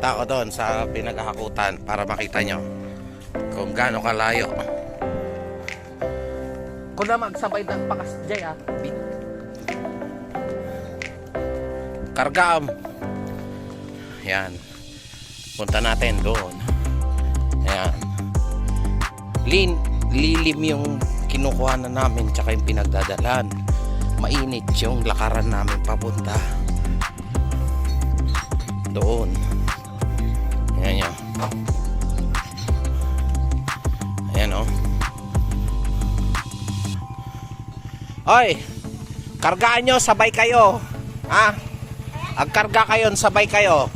Pupunta ako doon sa pinaghahakutan para makita nyo kung gaano kalayo. Kung na magsabay ng pakas Jay ah. Bit. Kargaam. Ayan. Punta natin doon. Ayan. Lin, lilim yung kinukuha na namin tsaka yung pinagdadalan. Mainit yung lakaran namin papunta doon. Ayan. Ayan o. Oy! Kargaan nyo, sabay kayo. Ha? Ang karga kayo, sabay kayo.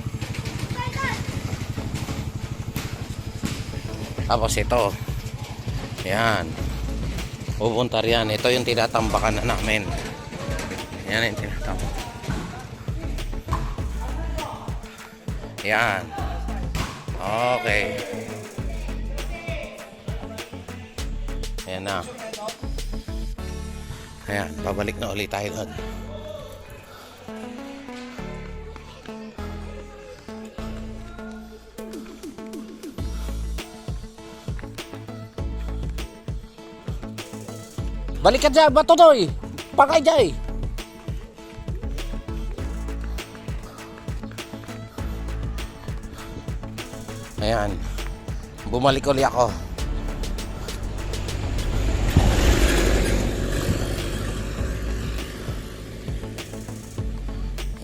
Tapos ito. Ayan. Pupunta riyan. Ito yung tinatambakan na namin. Ayan yung tinatambakan. Yan. Okay. Ayan na. Ayan, babalik na ulit tayo doon. Balik ka dyan, bato doy! Pakay dyan! Ayan. Bumalik ulit ako.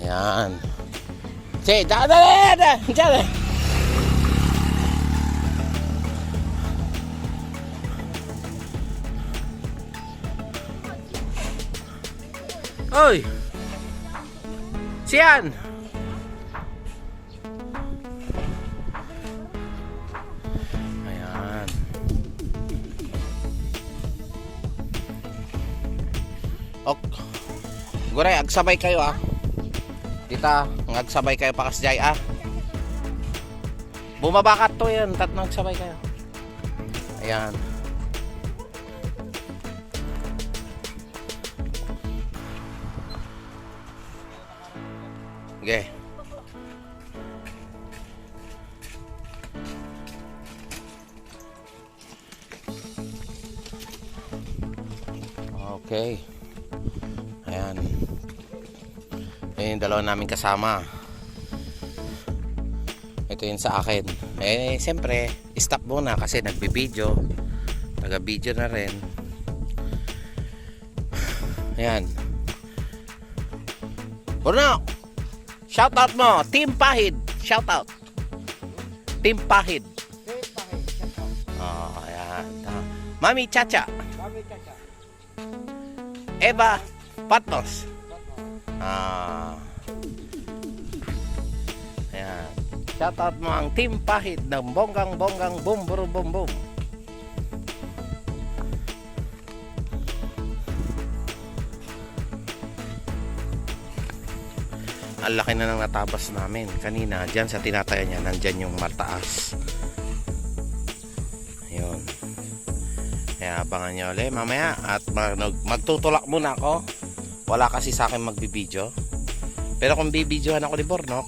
Ayan. Sige, da da da da da da. Oy! Siyan! Ok. Guray, agsabay kayo ah. Dita, agsabay kayo pa kasjay ah. Bumaba ka to yan, tatlo agsabay kayo. Ayan. Okay. Okay. Ayan. Ayan yung dalawa namin kasama. Ito yun sa akin. Eh, siyempre, stop muna kasi nagbibideo. Taga-video na rin. Ayan. Bruno! Shout out mo! Team Pahid! Shout out! Team Pahid! Oh, ayan. Ah, Mami Chacha! Eva Patmos. Ah. Ayan. Shoutout mo ang Team Pahid ng bonggang bonggang boom boom boom boom. Ang laki na ng natabas namin. Kanina, dyan sa tinataya niya, nandyan yung mataas. Ayun. Kaya abangan nyo ulit mamaya at mag magtutulak muna ako. Wala kasi sa akin magbibideo. Pero kung bibidyohan ako ni Bornok,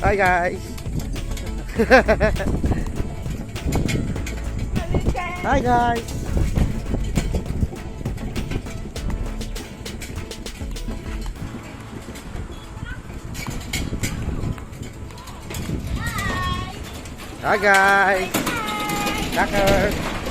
Hi guys. Hi guys. Hi guys. Sucker! Ba't ka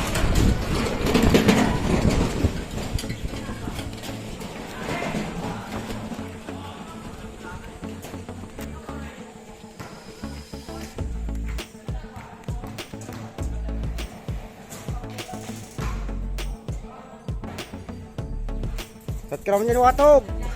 naman niya luwatog? Hindi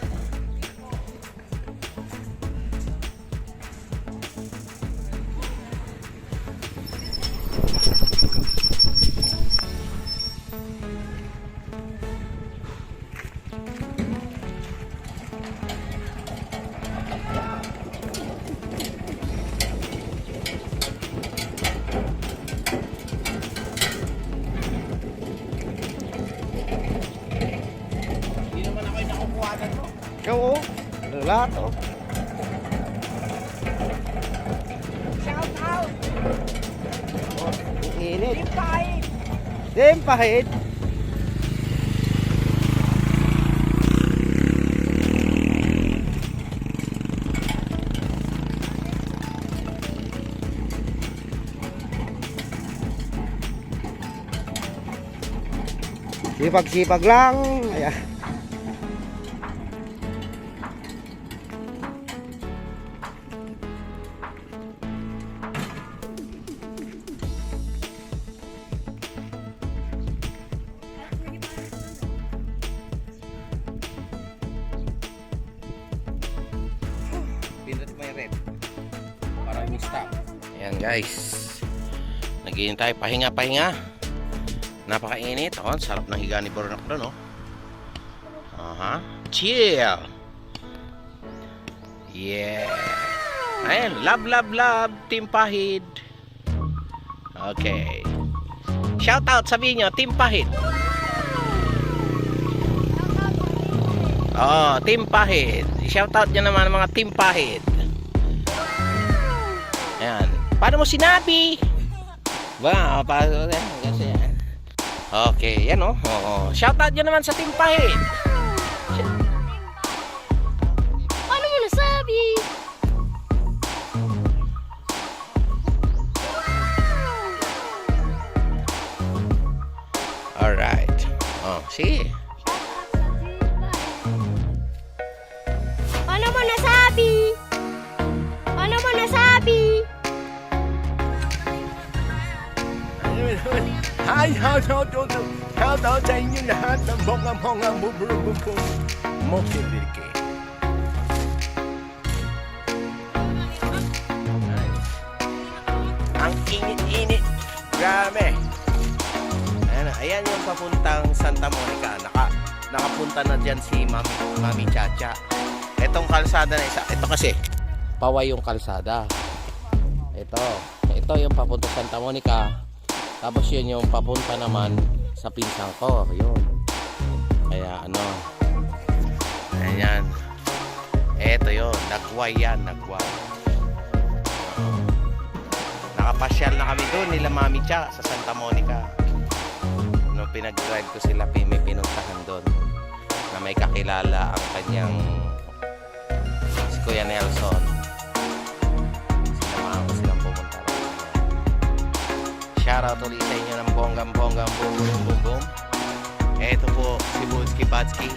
Oh. Shout out! Ang Init. Pahit! Dim pahit. Sipag-sipag lang. Ayan. Stop. Ayan guys. Naghihintay. Pahinga, pahinga. Napakainit. Oh, sarap ng higa ni Bornok doon, oh. Aha. Chill. Yeah. Ayan. Love, love, love. Team Pahid. Okay. Shout out sabihin nyo, Team Pahid. Oh, Team Pahid. Shout out nyo naman mga Team Pahid. Paano mo sinabi? Wow, paano yan? Kasi yan. Okay, yan oh. Oo. Shout out nyo naman sa Team Pahid. Paano mo nasabi? Alright. Oh, sige. To the shout out sa inyo lahat ng mga bubulububong mokilike. Ang init-init. Grabe. Ayan, na. ayan yung papuntang Santa Monica. Naka, nakapunta na dyan si Mami, Mami Chacha. Itong kalsada na isa. Ito kasi, paway yung kalsada. Ito. Ito yung papunta Santa Monica. Tapos yun yung papunta naman sa pinsang ko. Yun. Kaya ano. Ayan. Ito yun. Nagway yan. Nagway. Nakapasyal na kami doon nila Mami Cha sa Santa Monica. Nung pinag-drive ko sila, may pinuntahan doon na may kakilala ang kanyang si Kuya Nelson. Shoutout ulit sa inyo ng bonggang-bonggang boom boom boom boom. Eto po si Budski Batski.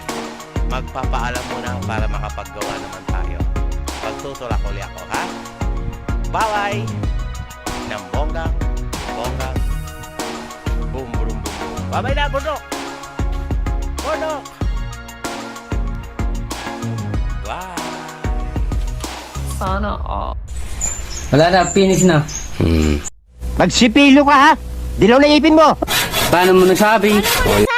Magpapaalam muna para makapaggawa naman tayo. Pagtutulak uli ako, ha? Bye-bye! ng bonggang, bonggang, boom, boom, boom, boom. Babay na! Burnok! Bye! Sana all. Wala na, finish na. Hmm. Magsipilo ka ha! Dilaw na ipin mo! Paano mo nasabi? Paano mo nasabi?